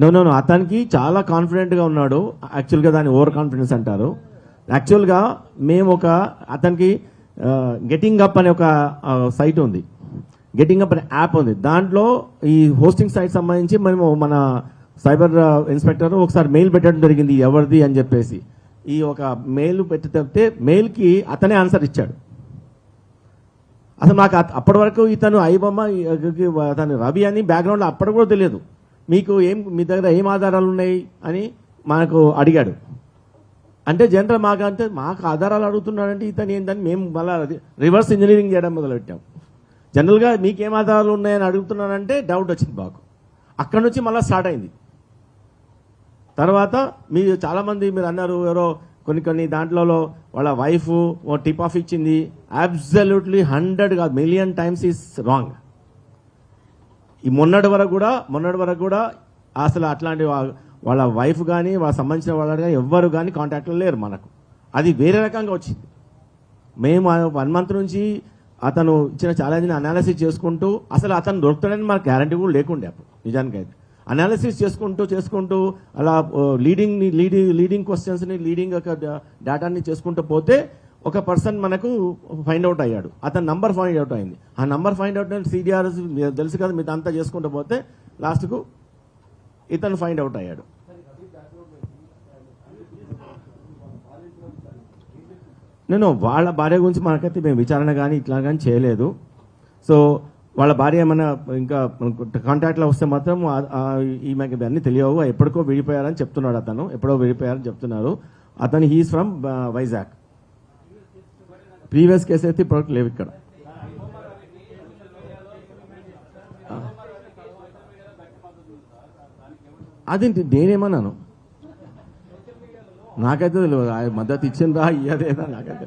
No no అతనికి చాలా కాన్ఫిడెంట్గా ఉన్నాడు. యాక్చువల్గా దాన్ని ఓవర్ కాన్ఫిడెన్స్ అంటారు యాక్చువల్గా మేము ఒక అతనికి గెటింగ్ అప్ అనే ఒక సైట్ ఉంది. గెటింగ్ అప్ అనే యాప్ ఉంది. దాంట్లో ఈ హోస్టింగ్ సైట్ సంబంధించి మేము మన సైబర్ ఇన్స్పెక్టర్ ఒకసారి మెయిల్ పెట్టడం జరిగింది. ఎవరిది అని చెప్పేసి. ఈ ఒక మెయిల్ పెట్టి చెప్తే మెయిల్కి అతనే ఆన్సర్ ఇచ్చాడు. అసలు నాకు అత- అప్పటి వరకు ఇతను అయ్యబొమ్మ అతను రవి అని బ్యాక్గ్రౌండ్లో అప్పటి కూడా తెలియదు. మీకు ఏం మీ దగ్గర ఏం ఆధారాలు ఉన్నాయి అని మనకు అడిగాడు. అంటే జనరల్ మాకు అంటే మాకు ఆధారాలు అడుగుతున్నాడంటే ఇతను ఏంటని మేము మళ్ళీ రివర్స్ ఇంజనీరింగ్ చేయడం మొదలుపెట్టాం. జనరల్గా మీకేం ఆధారాలు ఉన్నాయని అడుగుతున్నానంటే డౌట్ వచ్చింది మాకు. అక్కడ నుంచి మళ్ళీ స్టార్ట్ అయింది. తర్వాత మీరు చాలామంది మీరు అన్నారు ఎవరో కొన్ని కొన్ని దాంట్లలో వాళ్ళ వైఫ్ ఓ టిప్ ఆఫ్ ఇచ్చింది. అబ్సల్యూట్లీ హండ్రెడ్ కాదు మిలియన్ టైమ్స్ ఈస్ రాంగ్ ఈ మొన్నటి వరకు కూడా మొన్నటి వరకు కూడా అసలు అట్లాంటి వాళ్ళ వైఫ్ కానీ వాళ్ళ సంబంధించిన వాళ్ళు కానీ ఎవ్వరు కానీ కాంటాక్ట్లో లేరు మనకు. అది వేరే రకంగా వచ్చింది. మేము వన్ మంత్ నుంచి అతను ఇచ్చిన ఛాలెంజ్ని అనాలిసిస్ చేసుకుంటూ అసలు అతను దొరుకుతాడని మనకు గ్యారంటీ కూడా లేకుండే అప్పుడు నిజానికి అయితే అనాలిసిస్ చేసుకుంటూ చేసుకుంటూ అలా లీడింగ్ని లీడింగ్ లీడింగ్ క్వశ్చన్స్ని లీడింగ్ యొక్క డేటాని చేసుకుంటూ పోతే ఒక పర్సన్ మనకు ఫైండ్ అవుట్ అయ్యాడు. అతని నంబర్ ఫైండ్ అవుట్ అయింది. ఆ నంబర్ ఫైండ్ అవుట్ సిడిఆర్ఎస్ తెలుసు కదా మీరు అంతా చేసుకుంటూ పోతే లాస్ట్కు ఇతను ఫైండ్ అవుట్ అయ్యాడు. నేను వాళ్ళ భార్య గురించి మనకైతే మేము విచారణ కానీ ఇట్లా కానీ చేయలేదు. సో వాళ్ళ భార్య ఏమైనా ఇంకా కాంటాక్ట్లో వస్తే మాత్రం ఆ- ఈమెకి అన్నీ తెలియవు. ఎప్పటికో విడిపోయారని చెప్తున్నాడు అతను. ఎప్పుడో విడిపోయారని చెప్తున్నారు. అతను he's from Vizag previous case అయితే ఇప్పటివరకు లేవు ఇక్కడ. అదేంటి నేనేమన్నాను? నాకైతే తెలియదు. మద్దతు ఇచ్చిందా ఇయ్యదేనా నాకైతే